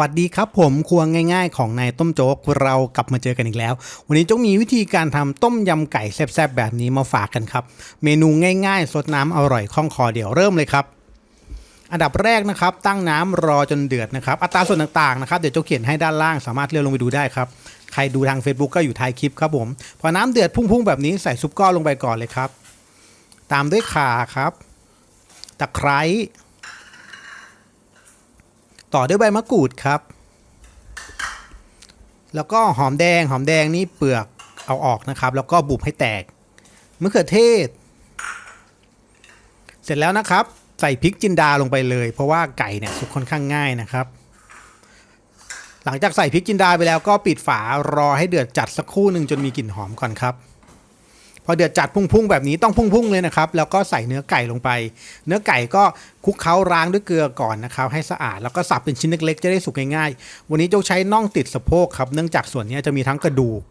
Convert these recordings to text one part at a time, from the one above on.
วัสดีครับผมครัวง่ายๆ ของนายต้มโจ๊กเรากลับมาเจอกันอีกแล้ว วันนี้โจ๊กมีวิธีการทำต้มยำไก่แซ่บๆแบบนี้มาฝากกันครับ เมนูง่ายๆสดน้ำอร่อยคล่องคอเดี๋ยวเริ่มเลยครับ อันดับแรกนะครับ ตั้งน้ำรอจนเดือดนะครับ อัตราส่วนต่างๆนะครับเดี๋ยวโจ๊กเขียนให้ด้านล่างสามารถเลื่อนลงไปดูได้ครับใครดูทาง Facebook ก็อยู่ท้ายคลิปครับผมพอน้ำเดือดพุ่งๆแบบนี้ใส่ซุปก้อนลงไปก่อนเลยครับ ตามด้วยข่าครับ ตะไคร้ ต่อด้วยใบมะกรูดครับ แล้วก็หอมแดง หอมแดงนี่เปลือกเอาออกนะครับ แล้วก็บุบให้แตกมะเขือเทศ เสร็จแล้วนะครับ ใส่พริกจินดาลงไปเลย เพราะว่าไก่เนี่ยสุกค่อนข้างง่ายนะครับ หลังจากใส่พริกจินดาไปแล้วก็ปิดฝารอให้เดือดจัดสักครู่หนึ่งจนมีกลิ่นหอมก่อนครับ พอเดือดจัดพุ่งๆ แบบนี้ต้องพุ่งๆเลยนะครับ แล้วก็ใส่เนื้อไก่ลงไป เนื้อไก่ก็คลุกเคล้าล้างด้วยเกลือก่อนนะครับ ให้สะอาดแล้วก็สับเป็นชิ้นเล็กๆ จะได้สุกง่ายๆ วันนี้โจ๊กใช้น่องติดสะโพกครับ เนื่องจากส่วนนี้จะมีทั้งกระดูก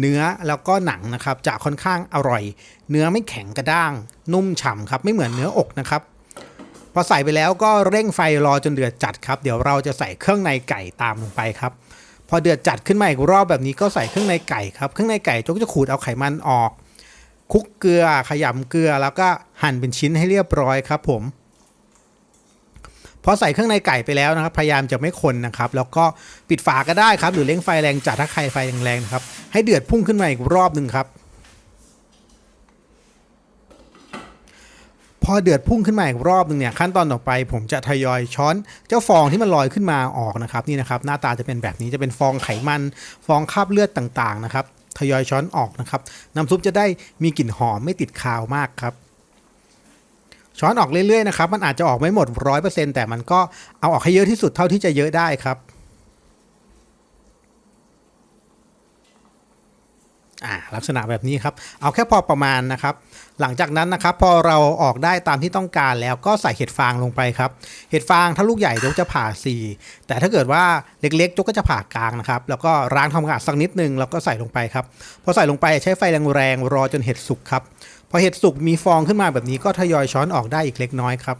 เนื้อแล้วก็หนังนะครับจะค่อนข้างอร่อย เนื้อไม่แข็งกระด้าง นุ่มฉ่ำครับไม่เหมือนเนื้ออกนะครับพอใส่ไปแล้วก็เร่งไฟรอจนเดือดจัดครับ เดี๋ยวเราจะใส่เครื่องในไก่ตามลงไปครับพอเดือดจัดขึ้นมาอีกรอบแบบนี้ก็ใส่เครื่องในไก่ครับ เครื่องในไก่จกจะขูดเอาไขมันออก คุกเกลือขยำเกลือแล้วก็หั่นเป็นชิ้นให้เรียบร้อยครับผมพอใส่เครื่องในไก่ไปแล้วนะครับ พยายามจะไม่คนนะครับ แล้วก็ปิดฝาก็ได้ครับ หรือเร่งไฟแรงจัดถ้าใครไฟแรงๆนะครับ ให้เดือดพุ่งขึ้นมาอีกรอบหนึ่งครับ พอเดือดพุ่งขึ้นมาอีกรอบหนึ่งเนี่ยขั้นตอนต่อไป ผมจะทยอยช้อนเจ้าฟองที่มันลอยขึ้นมาออกนะครับนี่นะครับ หน้าตาจะเป็นแบบนี้จะเป็นฟองไขมัน ฟองคราบเลือดต่างๆนะครับ ทยอยช้อนออกนะครับ น้ำซุปจะได้มีกลิ่นหอมไม่ติดคาวมากครับช้อนออกเรื่อยๆนะครับ มันอาจจะออกไม่หมดร้อยเปอร์เซ็นต์แต่มันก็เอาออกให้เยอะที่สุดเท่าที่จะเยอะได้ครับ อ่าลักษณะแบบนี้ครับ เอาแค่พอประมาณนะครับ หลังจากนั้นนะครับพอเราออกได้ตามที่ต้องการแล้วก็ใส่เห็ดฟางลงไปครับ เห็ดฟางถ้าลูกใหญ่ยกจะผ่าสี่แต่ถ้าเกิดว่าเล็กๆยกก็จะผ่ากลางนะครับ แล้วก็ล้างทำความสักนิดนึงแล้วก็ใส่ลงไปครับ พอใส่ลงไปใช้ไฟแรงๆรอจนเห็ดสุกครับ พอเห็ดสุกมีฟองขึ้นมาแบบนี้ก็ทยอยช้อนออกได้อีกเล็กน้อยครับ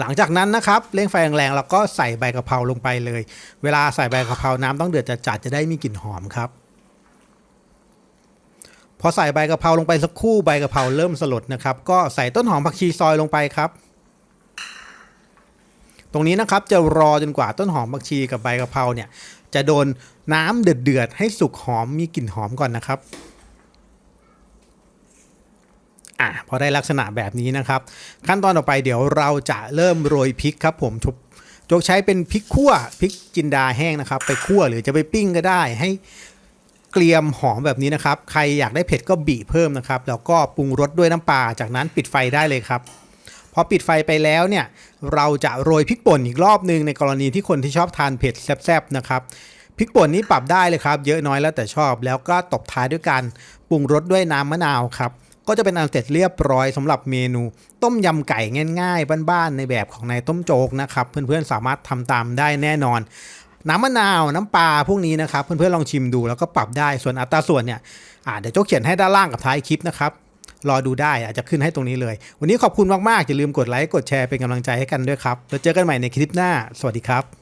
หลังจากนั้นนะครับเร่งไฟแรงๆแล้วก็ใส่ใบกะเพราลงไปเลย เวลาใส่ใบกะเพราน้ำต้องเดือดจัดจะได้มีกลิ่นหอมครับ พอใส่ใบกะเพราลงไปสักครู่ใบกะเพราเริ่มสลดนะครับ ก็ใส่ต้นหอมผักชีซอยลงไปครับ ตรงนี้นะครับจะรอจนกว่าต้นหอมผักชีกับใบกะเพราเนี่ยจะโดนน้ำเดือดๆให้สุกหอมมีกลิ่นหอมก่อนนะครับ อะพอได้ลักษณะแบบนี้นะครับ ขั้นตอนต่อไปเดี๋ยวเราจะเริ่มโรยพริกครับผมชุบจกใช้เป็นพริกขั่วพริกจินดาแห้งนะครับ ไปคั่วหรือจะไปปิ้งก็ได้ให้เกรียมหอมแบบนี้นะครับ ใครอยากได้เผ็ดก็บีเพิ่มนะครับ แล้วก็ปรุงรสด้วยน้ำปลาจากนั้นปิดไฟได้เลยครับพอปิดไฟไปแล้วเนี่ยเราจะโรยพริกป่นอีกรอบนึงในกรณีที่คนที่ชอบทานเผ็ดแซ่บๆนะครับพริกป่นนี้ปรับได้เลยครับ เยอะน้อยแล้วแต่ชอบ แล้วก็ตบท้ายด้วยการปรุงรสด้วยน้ำมะนาวครับ ก็จะเป็นอันเสร็จเรียบร้อยสำหรับเมนูต้มยำไก่ง่ายๆบ้านๆในแบบของนายต้มโจ๊กนะครับ เพื่อนๆสามารถทำตามได้แน่นอนน้ำมะนาวน้ำปลาพวกนี้นะครับ เพื่อนๆลองชิมดูแล้วก็ปรับได้ส่วนอัตราส่วนเนี่ยเดี๋ยวโจ๊กเขียนให้ด้านล่างกับท้ายคลิปนะครับรอดูได้อาจจะขึ้นให้ตรงนี้เลย วันนี้ขอบคุณมากๆอย่าลืมกดไลค์กดแชร์เป็นกำลังใจให้กันด้วยครับแล้วเจอกันใหม่ในคลิปหน้า สวัสดีครับ